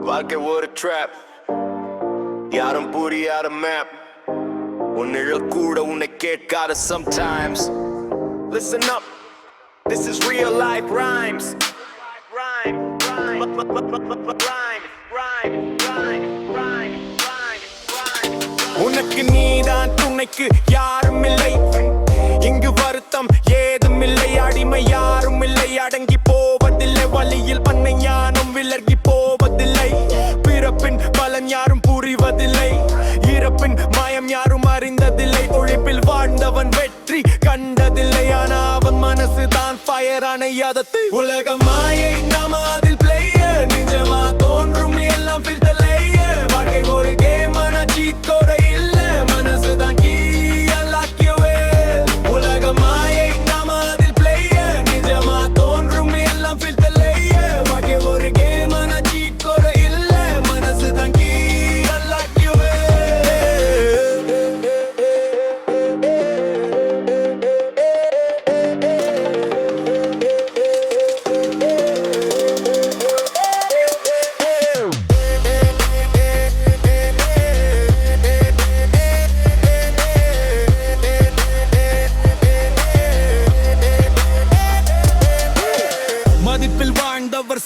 வாழ்க்கை ஒரு ட்ராப் யாரும் புரியாத மேப் உன்னிழ கூட உன்னை கேட்காத sometimes Listen up, this is real life rhymes. Rhyme, rhyme, rhyme, rhyme, rhyme, rhyme, rhyme. உனக்கு நீதான் துணைக்கு யாரும் இல்லை. இங்கு வருத்தம் ஏதோ போவதில்லை வழியில் பண்ணை ஞானம் விலகி போவதில்லை. பிறப்பின் பலன் யாரும் புரிவதில்லை. இறப்பின் மாயம் யாரும் அறிந்ததில்லை. உழைப்பில் வாழ்ந்தவன் வெற்றி கண்டதில்லை. ஆனா அவன் மனசுதான் ஃபயர் அணையாதது. உலக மாயை நாம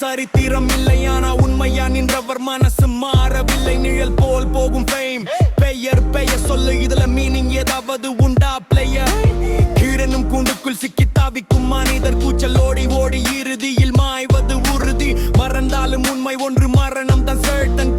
சரித்திரம் இல்லையானா உண்மையா நின்றவர் மனசு மாறவில்லை. நிழல் போல் போகும் ஃபேம் பெயர் பெயர் சொல்லு இதுல மீனிங் ஏதாவது உண்டா பிளேயர் கீழனும் கூண்டுக்குள் சிக்கி தாவிக்கும் மனிதர். கூச்சல் ஓடி ஓடி இறுதியில் மாய்வது உறுதி. மறந்தாலும் உண்மை ஒன்று மரணம் தான் சேர்த்தன்